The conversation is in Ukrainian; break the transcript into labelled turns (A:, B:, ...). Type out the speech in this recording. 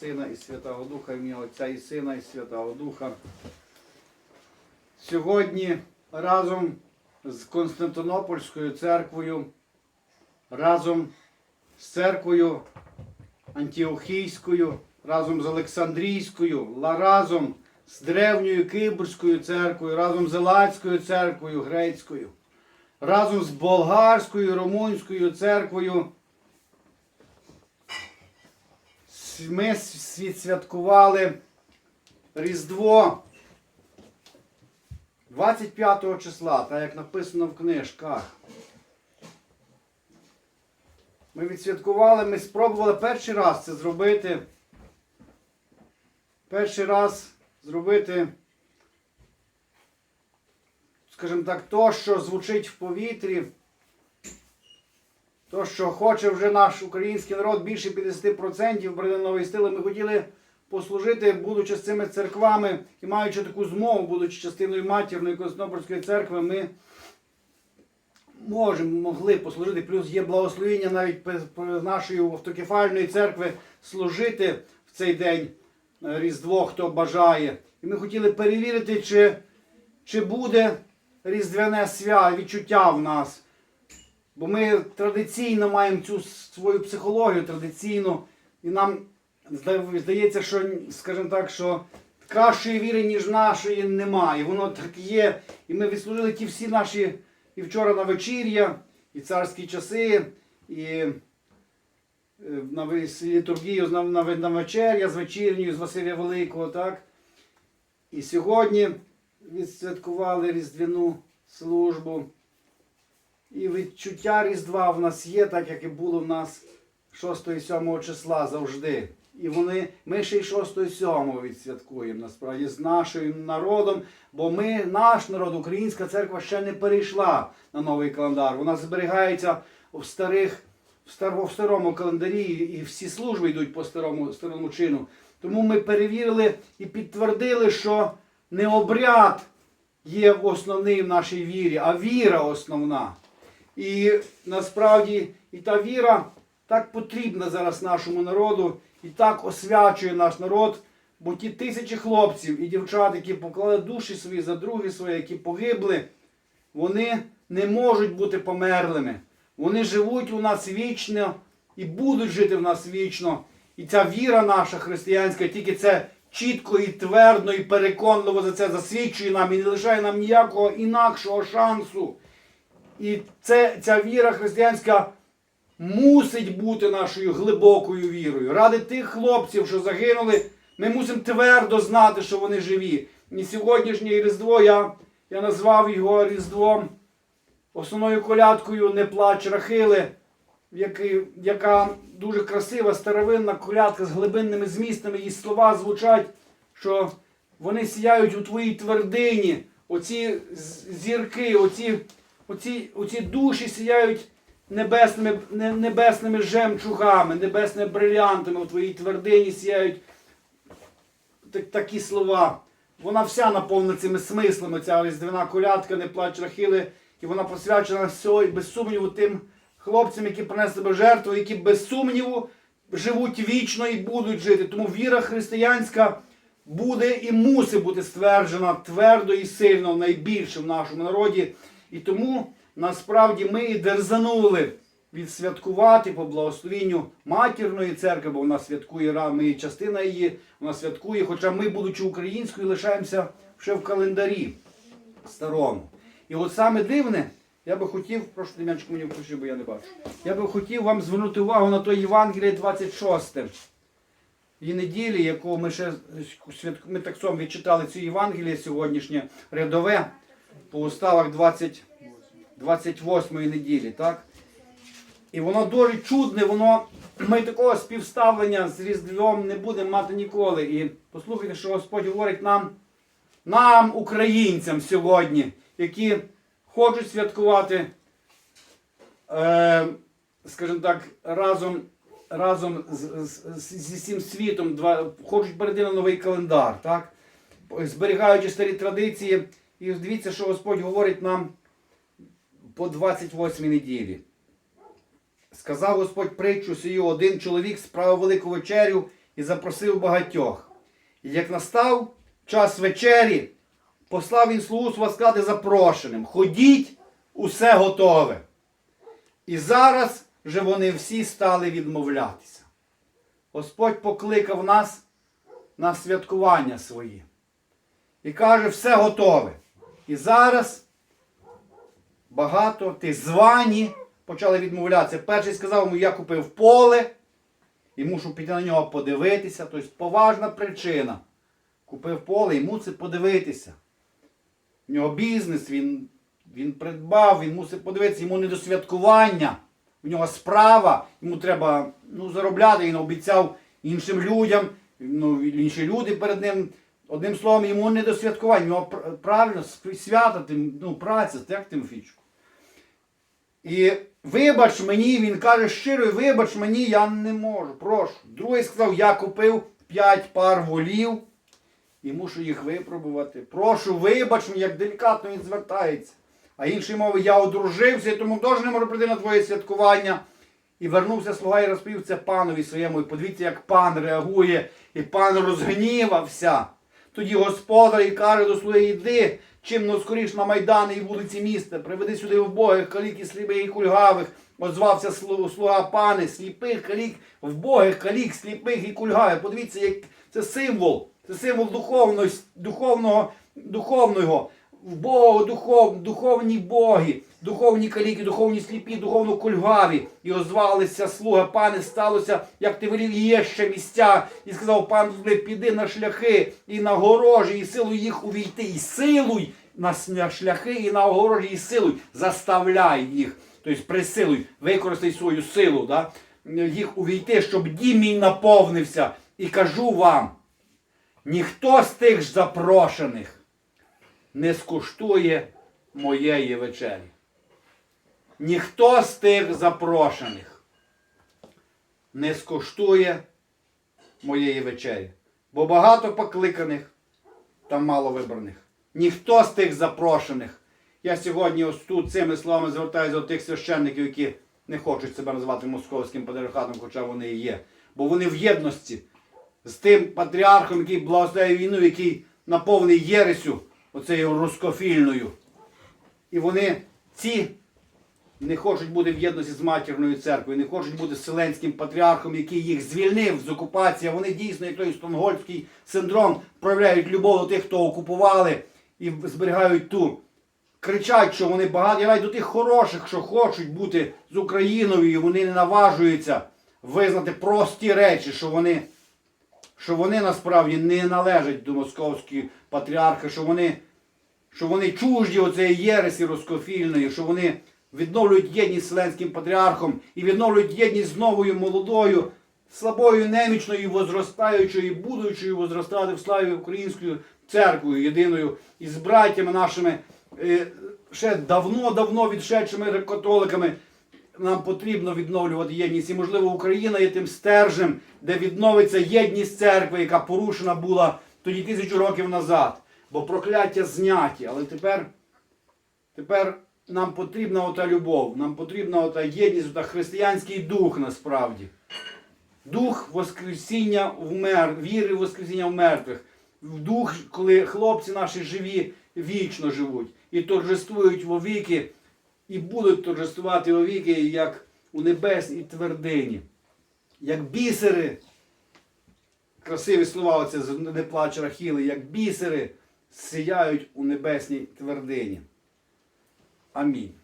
A: Сина і Святого Духа, ім'я Отця і Сина і Святого Духа. Сьогодні разом з Константинопольською церквою, разом з церквою Антіохійською, разом з Олександрійською, разом з древньою Кибрською церквою, разом з Елацькою церквою грецькою, разом з болгарською, румунською церквою ми відсвяткували Різдво 25 числа, так як написано в книжках. Ми відсвяткували, ми спробували перший раз це зробити. Перший раз зробити, скажімо так, то, що звучить в повітрі. То, що хоче вже наш український народ більше 50% брати новий стиль, ми хотіли послужити, будучи з цими церквами і маючи таку змогу, будучи частиною матірної Константинопольської церкви, ми можемо, могли послужити. Плюс є благословення навіть нашої автокефальної церкви служити в цей день е, Різдво, хто бажає. І ми хотіли перевірити, чи, чи буде різдвяне свято, відчуття в нас. Бо ми традиційно маємо цю свою психологію традиційну, і нам здається, що, скажімо так, що кращої віри, ніж нашої, немає. І воно так є. І ми відслужили ті всі наші і вчора на вечір'я, і царські часи, і е, на літургію на, на, на вечеря з вечірньою, з Василя Великого, так? І сьогодні відсвяткували Різдвяну службу. І відчуття Різдва в нас є, так як і було в нас 6 і 7 числа завжди. І вони, ми ще й 6 і 7 відсвяткуємо насправді з нашим народом, бо ми, наш народ, українська церква ще не перейшла на новий календар. Вона зберігається в старих, в, стар, в старому календарі, і всі служби йдуть по старому, старому чину. Тому ми перевірили і підтвердили, що не обряд є основний в нашій вірі, а віра основна. І насправді і та віра так потрібна зараз нашому народу і так освячує наш народ. Бо ті тисячі хлопців і дівчат, які поклали душі свої за другі свої, які погибли, вони не можуть бути померлими. Вони живуть у нас вічно і будуть жити в нас вічно. І ця віра наша християнська, тільки це чітко і твердо, і переконливо за це засвідчує нам і не лишає нам ніякого інакшого шансу. І це, ця віра християнська мусить бути нашою глибокою вірою. Ради тих хлопців, що загинули, ми мусимо твердо знати, що вони живі. І сьогоднішнє Різдво я, я назвав його Різдвом основною колядкою Не плач Рахили, який- яка дуже красива старовинна колядка з глибинними змістами. Її слова звучать, що вони сіяють у твоїй твердині. Оці зірки, оці, оці, оці душі сіяють небесними, не- небесними жемчугами, небесними брилянтами у твоїй твердині сіяють так- такі слова. Вона вся наповнена цими смислами, ця різдвяна колядка, не плач рахили, і вона посвячена всього, без сумніву тим хлопцям, які принесли жертву, які без сумніву живуть вічно і будуть жити. Тому віра християнська буде і мусить бути стверджена твердо і сильно найбільше в нашому народі. І тому насправді ми і дерзанули відсвяткувати по благословенню матірної церкви, бо вона святкує ми є частина її, вона святкує, хоча ми, будучи українською, лишаємося ще в календарі старому. І от саме дивне, я би хотів, прошу Дем'янчик мені включи, бо я не бачу. Я би хотів вам звернути увагу на той Євангеліє 26 і неділі, яку ми ще ми так само відчитали цю Євангеліє сьогоднішнє рядове по уставах 20, 28 неділі, так? І воно дуже чудне, воно ми такого співставлення з Різдвом не будемо мати ніколи. І послухайте, що Господь говорить нам, нам, українцям сьогодні, які хочуть святкувати, е, скажімо так, разом, разом з, з- зі всім світом, два, хочуть перейти на новий календар, так? зберігаючи старі традиції. І дивіться, що Господь говорить нам по 28 неділі. Сказав Господь притчу сію, один чоловік справив велику вечерю і запросив багатьох. І як настав час вечері, послав він слугу сказати запрошеним: Ходіть, усе готове. І зараз же вони всі стали відмовлятися. Господь покликав нас на святкування свої. І каже, все готове. І зараз багато тих звані почали відмовлятися. Перший сказав йому, я купив поле і мушу піти на нього подивитися. Тобто поважна причина. Купив поле і мусить подивитися. В нього бізнес, він, він придбав, він мусить подивитися, йому не до святкування. В нього справа, йому треба ну, заробляти, він обіцяв іншим людям, ну, інші люди перед ним. Одним словом, йому не до святкування, йому правильно свято, ну, праця, так, Тимофійчику. І вибач мені, він каже щиро, вибач мені, я не можу, прошу. Другий сказав, я купив 5 пар волів і мушу їх випробувати. Прошу, вибач мені, як делікатно він звертається. А інший мови, я одружився, і тому теж не можу прийти на твоє святкування. І вернувся слуга і розповів це панові своєму. І подивіться, як пан реагує, і пан розгнівався. Тоді господар і каже до слуги, йди, чимно скоріш на майдани і вулиці міста, приведи сюди вбогих, калік і сліпих і кульгавих. Озвався слу- слуга пани, сліпих, калік, вбогих, калік, сліпих і кульгавих. Подивіться, як це символ. Це символ духовного, духовного, вбогого, духов, духовні боги, духовні каліки, духовні сліпі, духовно кульгаві. І озвалися слуга, пане, сталося, як ти велів, є ще місця. І сказав пан, піди на шляхи і на огорожі, і силуй їх увійти, і силуй на, шляхи і на огорожі, і силуй, заставляй їх. Тобто присилуй, використай свою силу, да? їх увійти, щоб дім мій наповнився. І кажу вам, ніхто з тих запрошених не скуштує моєї вечері. Ніхто з тих запрошених не скуштує моєї вечері. Бо багато покликаних та мало вибраних. Ніхто з тих запрошених. Я сьогодні ось тут цими словами звертаюся до тих священників, які не хочуть себе називати московським патріархатом, хоча вони і є. Бо вони в єдності з тим патріархом, який благословляє війну, який наповнений єресю, оцею рускофільною. І вони ці не хочуть бути в єдності з матірною церквою, не хочуть бути з Вселенським патріархом, який їх звільнив з окупації. Вони дійсно, як той стонгольський синдром, проявляють любов до тих, хто окупували, і зберігають ту. Кричать, що вони багаті, навіть до тих хороших, що хочуть бути з Україною, і вони не наважуються визнати прості речі, що вони, що вони насправді не належать до московської патріархи, що вони що вони чужді оцеї єресі розкофільної, що вони відновлюють єдність з Вселенським патріархом і відновлюють єдність з новою молодою, слабою, немічною, возростаючою, будучою возростати в славі українською церквою єдиною і з братями нашими е, ще давно-давно відшедшими католиками. Нам потрібно відновлювати єдність. І, можливо, Україна є тим стержнем, де відновиться єдність церкви, яка порушена була тоді тисячу років назад. Бо прокляття зняті. Але тепер, тепер нам потрібна ота любов, нам потрібна ота єдність, ота християнський дух насправді. Дух Воскресіння в мер, віри в Воскресіння в мертвих. Дух, коли хлопці наші живі, вічно живуть і торжествують вовіки, і будуть торжествувати овіки, як у небесній твердині, як бісери. Красиві слова, оце не плач Рахіли, як бісери сіяють у небесній твердині. Амінь.